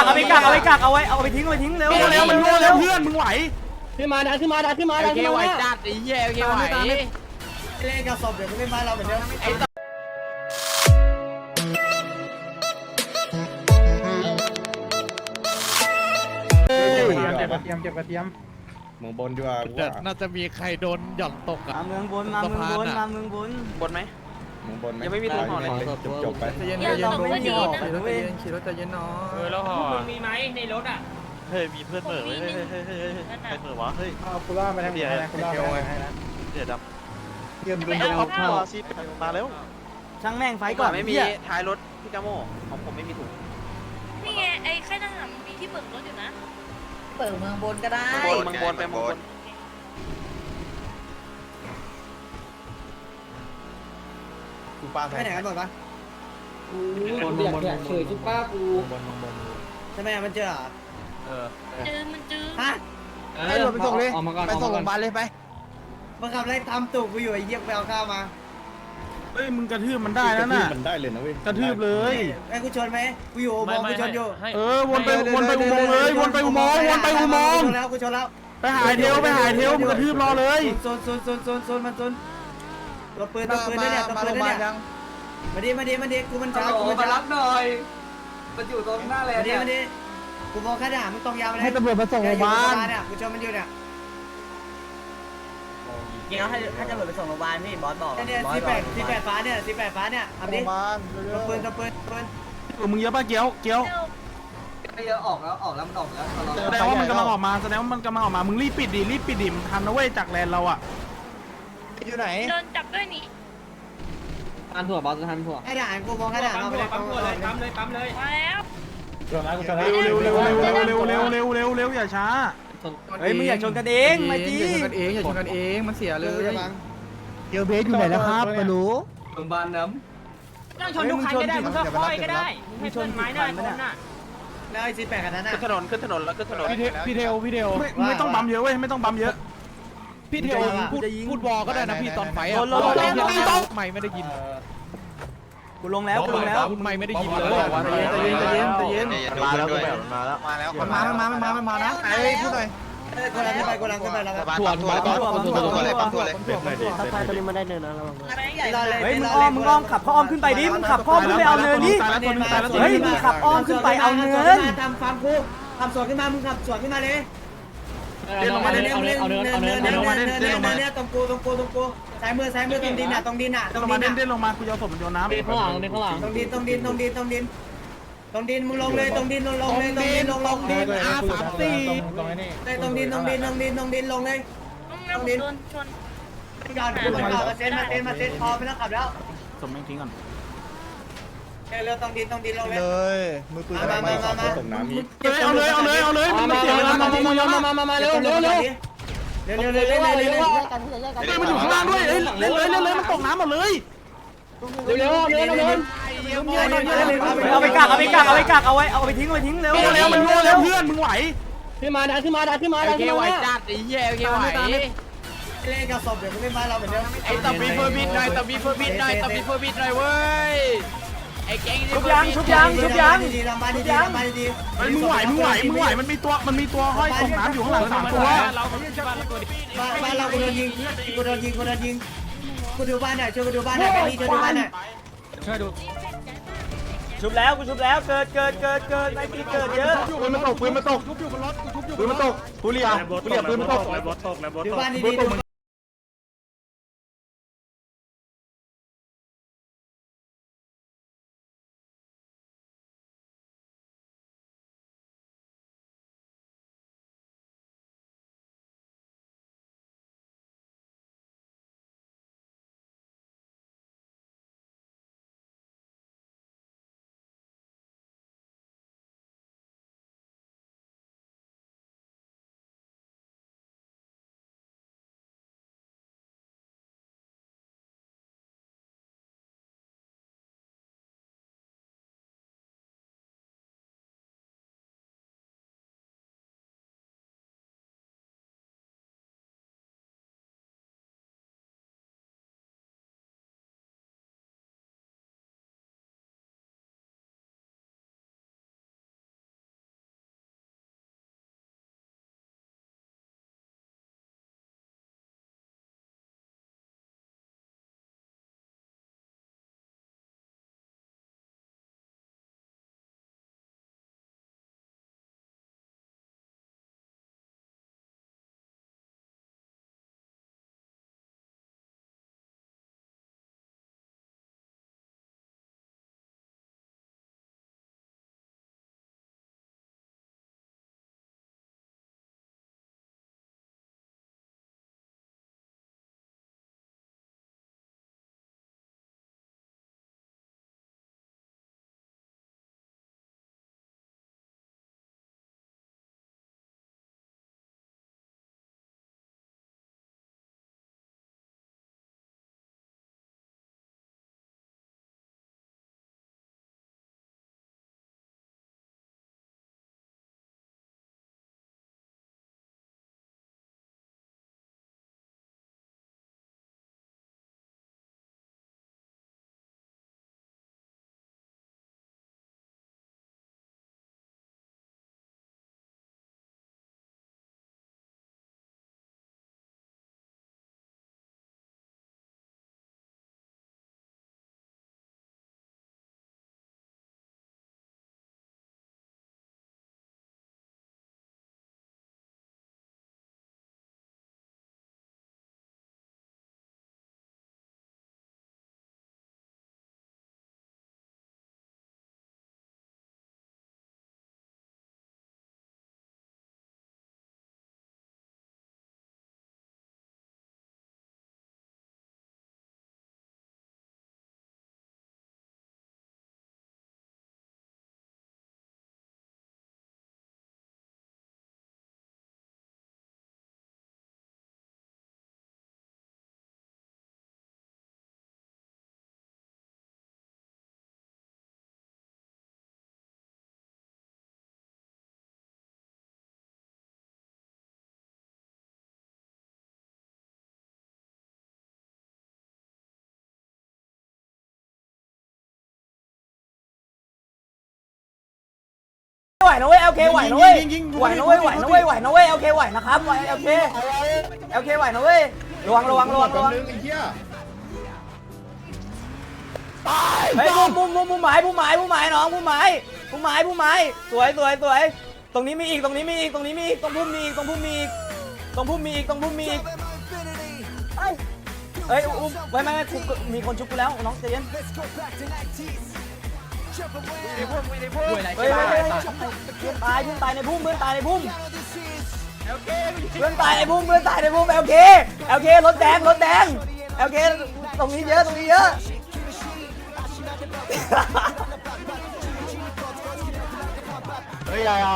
กักเอาไปกักเอาไปกักเอาไว้เอาไปทิ้งเอาไปทิ้งเร็วเร็วเร็วมันรั่วเร็วเพื่อนมึงไหวขึ้นมาดันขึ้นมาดันขึ้นมาดันขึ้นมาจัดไอ้เหี้ยโอเคไหวเล่นกับศพเดี๋ยวกูเล่นบ้านเราเหมือนเดิมเก็บกระเทียมเก็บกระเทียมมึงบนดีกว่ากูว่าน่าจะมีใครโดนหย่อนตกอะมาเมืองบนมาเมืองบนมาเมืองบนบนไหม มึงบนไหมยังไม่มีตัวห่อเลย จบจบๆไปใจเย็นอย่าใจเย็นตกไม่ดีนะขี่รถใจเย็นขี่รถใจเย็นเนาะเออแล้วห่อมีไหมในรถอะเฮ้ยมีเพื่อนเหม่อเฮ้ยเฮ้ยเฮ้ยเฮ้ยเฮ้ยใครเหม่อวะเฮ้ยเอาคุล่ามาทางไหนคุล่ามาทางไหนเดี๋ยวดเยี่ยมำดูไม่แลเอาข้าวข้าวซีมาแล้วช่างแม่งไฟไฟก่ก่ออนนไม่มีเหี้ยท้ายรถพี่กาโมของผมไม่มีถุงนี่ไงไอ้ค่ายทหารมันมีที่เบิกรถอยู่นะ เปิดเมืองบนก็ได้ มังบนมังบนไปมังบน กูป้าไปไหนกันหมดปะคนอยากอยากเฉยซุปป้ากูใช่ไหมมันเจอเหรอเจอมันเจอฮะไปรถไปส่งเลยออกมาก่อนไปส่งโรงพยาบาลเลยไปมึงขับไล่ทำตูกกูอยู่ไอ้เหี้ยไปเอาข้าวมาเฮ้ยมึงกระทืบมันได้แล้วน่ะมันได้เลยนะเว้ยกระทืบเลยไอ้กูชนไหมกูอยู่อุโมงค์กูชนอยู่เออวนไปวนไปอุโมงค์เลยวนไปอุโมงค์วนไปอุโมงค์ชนแล้วกูชนแล้วไปหายเทลไปหายเทลมึงกระทืบรอเลยโซนโซนโซนโซนโซนมันโซน ตัวปืนตัวปืนด้วยเนี่ยตัวมาปืโรนงพด้วยยาบาลเนี่ยยังมาดิมาดิมาดิกูมันช้ากูมันมาช้ารับหน่อย มันอยู่ตรงหน้าเลยมาดิมาดิกูมองข้าด่ามึงตรงยาวเลยให้ตำรวจมาส่งโรงพยาบาลเนี่ยกูชนมันอยู่เนี่ยเกี่ยวให้ให้ตำรวจไปส่งโรงพยาบาลพี่บอสบอกเนี่ยสีแปดสีแปดฟ้าเนี่ยสีแปดฟ้าเนี่ยโรทำงพดิยาบาลตัวปืนตัวปืนปืนมึงเยอะป่ะเกี้ยวเกี้ยวไม่เยอะออกแล้วออกแล้วมันออกแล้วแสดงว่ามันกำลังออกมาแสดงว่ามันกำลังออกมามึงรีบปิดดิรีบปิดดิมันทันนะเว้ยจากแลนเราอะอยู่ไหนโดนจับ ด้วยนี่ทันถั่วบอลทันถั่วข้าด่ากูมองข้าด่าเราไปเลยปั๊มถั่วเลยปั๊มเลยปั๊มเลยมาแล้วเร็วเร็วเร็วเร็วเร็วเร็วเร็วเร็วเร็วเร็วอย่าช้าเฮ้ยมึงอย่าชนกันเองไม่จีอย่าชนกันเองอย่าชนกันเองมันเสียเลเลยยบังเกียวเบสอยู่ไหนแล้วครับไม่รู้โรงพยาบาลน้นั่งชนทุกคันก็ได้มึงก็ค่อยก็ได้มึงชนไม้หน้าคนน่ะแล้วไอ้สีแปดกันนั้นน่ะขึ้นถนนขึ้นถนนแล้วขึ้นถนนพี่เทพี่เทลพี่เทลไม่ไม่ต้องบัมเยอะเว้ยไม่ต้องบัมเยอะ พี่เทวพูดพูดวอก็ได้นะพี่ตอนไฟลอะงลงลงลงลงไม่ไม่ได้ยินกูลงแล้วกูลงแล้วพูดไม่ไม่ได้ยินเลยใจเย็นใจเย็นใจเย็นใจเย็นมาแล้วแบบมาแล้วมาแล้วมันมามันมามันมามันมานะไอ้พูดหน่อยกูลังขึ้นไปกูลังขึ้นไปแล้วถ่วนมาก่อนปั๊มตัวเลยปั๊มตัวเลยถ้าใครตัวนี้มาได้เนินนะเราเฮ้เฮ้ยยมึมึงงอ้อ้ออมมมึมึงงอ้อ้ออมมขับเข้าอ้อมขึ้นไปดิมึงขับเข้าอ้อมขึ้นไปเอาเนินดิตายแล้วตัวนึงตายแล้วตัวเฮ้ยนึงมึงขับอ้อมขึ้นไปเอาเนินทำฟาร์มกูขับสวนขึ้นมามึงขับสวนขึ้นมาเลยำเอาเนินเอาเนินเอาเนินเอาเนินเนิเอานเนินเนินเนินเนินเนินตรงกูตรงกูตรงกูซ้ายมือซ้ายมือตรงดินน่ะตรงดินน่ะตเดิรนงลงดิมานเด่นน่ะเด่นลงมากูจะเอาศพมันโยนน้ำข้างหลังข้างหลังตรงดินตรงดินตรงดินตรงดินตรงดินมึงลงเลยตรงดินลงลงเลยตรงดินลงลงดินอาสามสี่เลยตรงดินตรงดินตรงดินตรงดินลงเลยต้องเร็วโดนชนก่อนกูมาขับมาเซ็นมาเซ็นมาเซ็นพอไม่ต้องขับแล้วศพแม่งทิ้งก่อน เร็วตรงดินตรงดินลงเลยเลย มือปืนมามามามาส่งน้ำนี้เอาเลยเอาเลยเอาเลยมามันมาเสียเวลามามามามามามามามามาเร็วเร็วเร็วเร็วเร็วเร็วเร็วเร็วเร็วเร็วเฮ้ยมันอยู่ข้างล่างด้วยเฮ้ยเล่นเลยเล่นเลยมันตกน้ำหมดเลยเร็วเร็วเร็วเร็วเอาไปกักเอาไปกักเอาไปกักเอาไว้เอาไปทิ้งเอาไปทิ้งเร็วเร็วเร็วมันรั่วเร็วเพื่อนมึงไหวขึ้นมาดันขึ้นมาดันขึ้นมาดันโอเคขึ้นไหวมาจัดไอ้เหี้ยโอเคไหวเล่นกับศพเดี๋ยวกูเล่นบ้านเราเหมือนเดิมไอ้ตับบีเฟอร์บิดหน่อยตับบีเฟอร์บิดหน่อยตับบีเฟอร์บิดหน่อยเว้ยไอ้แก๊ง ชุบยังชุบยังชุบยังดีๆลำบากดีๆลำบากดีเฮ้ยมึงไหวมึงไหวมึงไหวมันมีตัวมันมีตัวห้อยตกน้ำอยู่ข้างหลังสามตัวบ้านบ้านเรากูโดนยิงกูโดนยิงกูโดนยิงกูดูบ้านหน่อยช่วยกูดูบ้านหน่อยไปนี่ช่วยดูบ้านหน่อยชุบแล้วกูชุบแล้วเกิดเกิดเกิดเกิดไอ้ที่เกิดเยอะปืนมันตกปืนมันตกปืนมันตกทุเรียทุเรียปืนมันตกดูบ้านดีๆ ไหวนะเว้ยโอเคไหวนะเว้ยไหวนะเว้ยไหวนะเว้ยไหวนะเว้ยโอเคไหวนะครับไหวโอเคโอเคไหวนะเว้ยระวังระวังระวังระวังไอ้เหี้ยเฮ้ยมุมมุมมุมมุมหมายมุมหมายมุมหมายน้องมุมหมายมุมหมายมุมหมายสวยสวยสวยตรงนี้มีอีกตรงนี้มีอีกตรงนี้มีอีกตรงพุ่มมีอีกตรงพุ่มมีอีกตรงพุ่มมีอีกตรงพุ่มมีอีกเฮ้ยเฮ้ยอุ้มไว้ไม่ไม่กูกูมีคนชุบกูแล้วน้องใจเย็น ป่วยอะไรเฮ้ยเฮ้ยเฮ้ย เพื่อนตายเพื่อนตายในพุ่มเพื่อนตายในพุ่มเพื่อนตายในพุ่มเพื่อนตายในพุ่มโอเคโอเครถแดงรถแดงโอเคตรงนี้เยอะตรงนี้เยอะ เฮ้ยยายเอา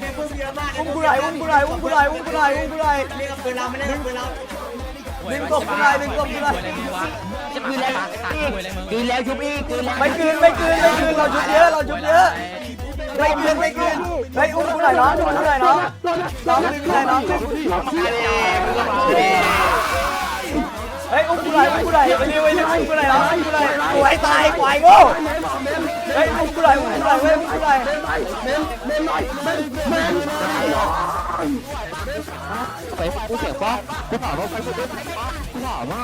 ในพุ่มเยอะมากอุ้มกูหน่อยอุ้มกูหน่อยอุ้มกูหน่อยอุ้มกูหน่อยอุ้มกูหน่อยเล่นกับปืนเราไม่เล่นปืนเรา ดึงกบกูหน่อยดึงกบกูหน่อยจะคืนแล้วคืนแล้วคืนแล้วชุบอีกคืนแล้วไม่คืนไม่คืนไม่คืนเราชุบเยอะเราชุบเยอะไม่คืนไม่คืนเฮ้ยอุ้มกูหน่อยน้องอุ้มกูหน่อยน้องน้องดึงกูหน่อยน้องดึงเฮ้ยอุ้มกูหน่อยอุ้มกูหน่อยไปเร็วไปเร็วอุ้มกูหน่อยน้องอุ้มกูหน่อยสวยตายควายโง่เฮ้ยอุ้มกูหน่อยอุ้มกูหน่อยเว้ยอุ้มกูหน่อย ไปกูเสียฟ้ากูถามว่าไปกูกูถามว่า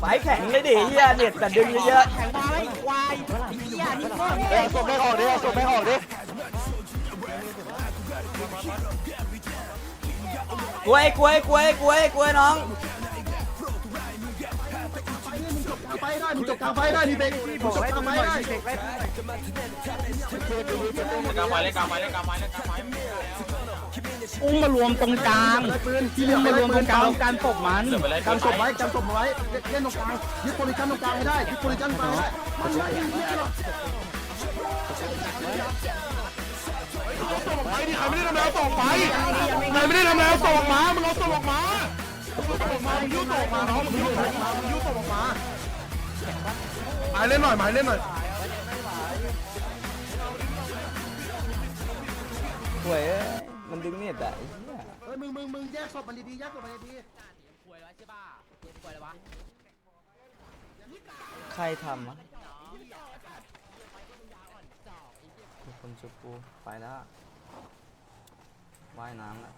ไฟแข็งเลยดิเฮียเน็ตแต่ดึงเยอะเอ้ยส่งไม่ออกดิส่งไม่ออกดิกล้วยกล้วยกล้วยกล้วยกล้วยน้อง อุ้มมารวมตรงกลางอุ้มมารวมตรงกลางการตบมันการศพไว้การศพไว้เล่นตรงกลางยึดโพลิชันตรงกลางให้ได้ยึดโพลิชันไปมันไล่ไปดิใครไม่ได้ทำแล้วส่งไปใครไม่ได้ทำแล้วส่งออกมามึงเอาส่งออกมาส่งออกมามึงยิ้วส่งออกมาน้องมึงยิ้วส่งออกมามึงยิ้วส่งออกมาายเล่นหน่อยหมายเล่นหน่อยกล้วยเอ้ยมันดึงเน็ตอะไอ้เหี้ยเฮ้ยมึงมึงมึงแยกศพมันดีๆแยกศพมันดีใครทำอะมีคนชุบกูไปแล้วว่ายน้ำแล้ว